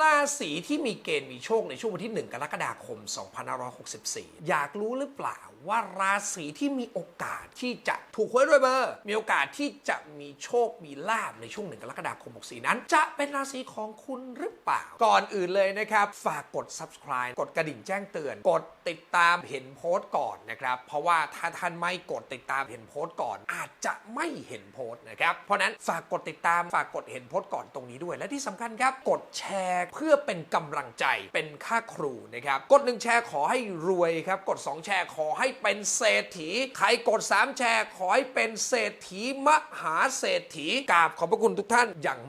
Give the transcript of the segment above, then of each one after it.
ราศีที่มีเกณฑ์มีโชคในช่วงวันที่ 1 กรกฎาคม 2564 อยากรู้หรือเปล่าว่าราศีที่มีโอกาสที่จะถูกหวยรวยเบอร์ มีโอกาสที่จะมีโชคมีลาบในช่วง 1 กรกฎาคม 64 นั้น จะเป็นราศีของคุณหรือเปล่า ก่อนอื่นเลยนะครับ ฝากกด subscribe กดกระดิ่งแจ้งเตือน กดติดตามเห็นโพสต์ก่อนนะครับ เพราะว่าถ้าท่านไม่กดติดตามเห็นโพสต์ก่อน อาจจะไม่เห็นโพสต์นะครับ เพราะฉะนั้นฝากกดติดตามฝากกดเห็นโพสต์ก่อนตรงนี้ด้วย และที่สำคัญครับกดแชร์เพื่อเป็นกำลังใจเป็นค่าครูนะครับ กดหนึ่งแชร์ขอให้รวยครับ กด 2 แชร์ขอให้เป็นเศรษฐี ใครกด 3 แชร์ขอให้เป็นเศรษฐีมหาเศรษฐีกราบขอบพระคุณทุกท่านอย่าง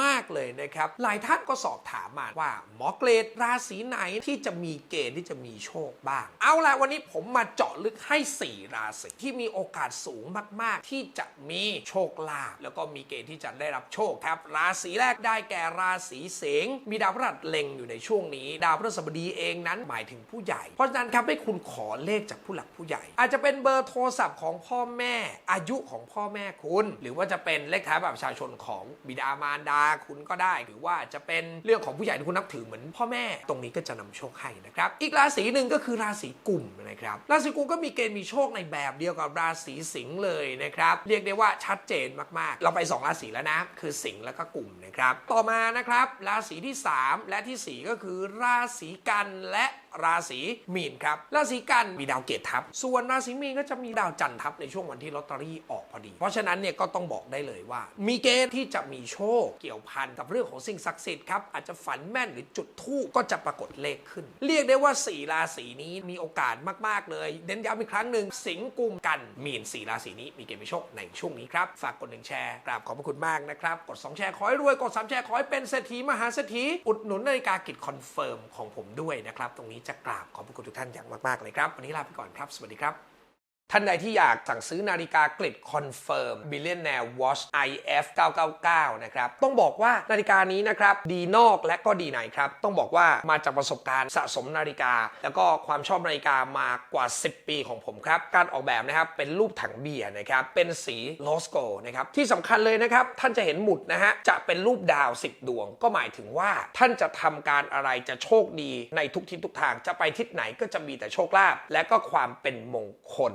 มาก ๆเลยนะครับ หลายท่านก็สอบถามมาว่าหมอเกรดราศีไหนที่จะมีเกณฑ์ที่จะมีโชคบ้าง เอาละวันนี้ผมมาเจาะลึกให้ 4 ราศีที่มีโอกาสสูงมาก ๆ ที่จะมีโชคลาภแล้วก็มีเกณฑ์ที่จะได้รับโชคครับ ราศีแรกได้แก่ราศีสิงห์มีดาวพฤหัสเล็งอยู่ในช่วงนี้ ดาวพฤหัสบดีเองนั้นหมายถึงผู้ใหญ่ เพราะฉะนั้นครับให้คุณขอเลขจากผู้หลักผู้ใหญ่ อาจจะเป็นเบอร์โทรศัพท์ของพ่อแม่ อายุของพ่อแม่คุณ หรือว่าจะเป็นเลขท้ายบัตรประชาชนของบิดามารดาคุณก็ได้ หรือว่าจะเป็นเรื่องของผู้ใหญ่ที่คุณนับถือเหมือนพ่อแม่ ตรงนี้ก็จะนำโชคให้นะครับ อีกราศีหนึ่งก็คือราศีกุมนะครับ ราศีกุมก็มีเกณฑ์มีโชคในแบบเดียวกับราศีสิงห์เลยนะครับ เรียกได้ว่าชัดเจนมากๆ เราไป 2 ราศีแล้วนะ คือสิงห์แล้วก็กุมนะครับ ต่อมานะครับ ราศีที่3 และทีสี่ 4 ก็คือราศีกันและ ราศีมีนครับ ราศีกันมีดาวเกตทับ ส่วนราศีมีนก็จะมีดาวจันทร์ทับในช่วงวันที่ลอตเตอรี่ออกพอดี เพราะฉะนั้นเนี่ยก็ต้องบอกได้เลยว่า มีเกณฑ์ที่จะมีโชคเกี่ยวพันกับเรื่องของสิ่งศักดิ์สิทธิ์ครับ อาจจะฝันแม่นหรือจุดทูปก็จะปรากฏเลขขึ้น เรียกได้ว่า 4 ราศีนี้มีโอกาสมาก ๆ เลย เน้นย้ำอีกครั้งหนึ่งสิงห์กุมกันมีน4ราศีนี้มีเกณฑ์มีโชคในช่วงนี้ครับฝากกดหนึ่งแชร์กราบขอบพระคุณมากนะครับกด 2 แชร์ขอให้รวยกด3แชร์ขอให้เป็นเศรษฐีมหาเศรษฐีอุดหนุนนาฬิกากิจคอนเฟิร์มของผมด้วยนะครับตรงนี้จะกราบขอบพระคุณทุกท่านอย่างมากๆเลยครับ วันนี้ลาไปก่อนครับ สวัสดีครับ ท่านใดที่อยากสั่งซื้อนาฬิกากริดคอนเฟิร์ม Billionaire Watch IF 999 นะครับ ต้องบอกว่านาฬิกานี้นะครับ ดีนอกและก็ดีในครับ ต้องบอกว่ามาจากประสบการณ์สะสมนาฬิกา แล้วก็ความชอบนาฬิกามากว่า 10 ปีของผมครับ การออกแบบนะครับ เป็นรูปถังเบียร์นะครับ เป็นสีโลสโกนะครับ ที่สำคัญเลยนะครับ ท่านจะเห็นหมุดนะฮะ จะเป็นรูปดาว 10 ดวง ก็หมายถึงว่าท่านจะทำการอะไรจะโชคดีในทุกทิศทุกทาง จะไปทิศไหนก็จะมีแต่โชคลาภและก็ความเป็นมงคล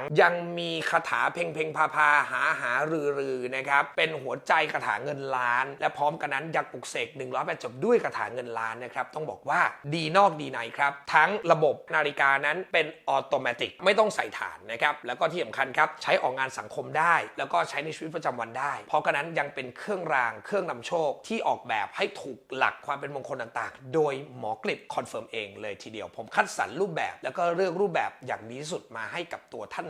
ยังมีคาถาเพ่งเพ่งพาพาหาหารือรือนะครับเป็นหัวใจคาถาเงินล้าน และพร้อมกันนั้นยักษ์ปลุกเสก108จบด้วยคาถาเงินล้านนะครับต้องบอกว่าดีนอกดีในครับทั้งระบบนาฬิกานั้นเป็นออโตเมติกไม่ต้องใส่ฐานนะครับแล้วก็ที่สำคัญครับใช้ออกงานสังคมได้ แล้วก็ใช้ในชีวิตประจำวันได้ เพราะกันนั้นยังเป็นเครื่องรางเครื่องนำโชคที่ออกแบบให้ถูกหลักความเป็นมงคลต่างๆ โดยหมอกฤษคอนเฟิร์มเองเลยทีเดียวผมคัดสรรรูปแบบ แล้วก็เลือกรูปแบบอย่างดีที่สุดมาให้กับตัวท่าน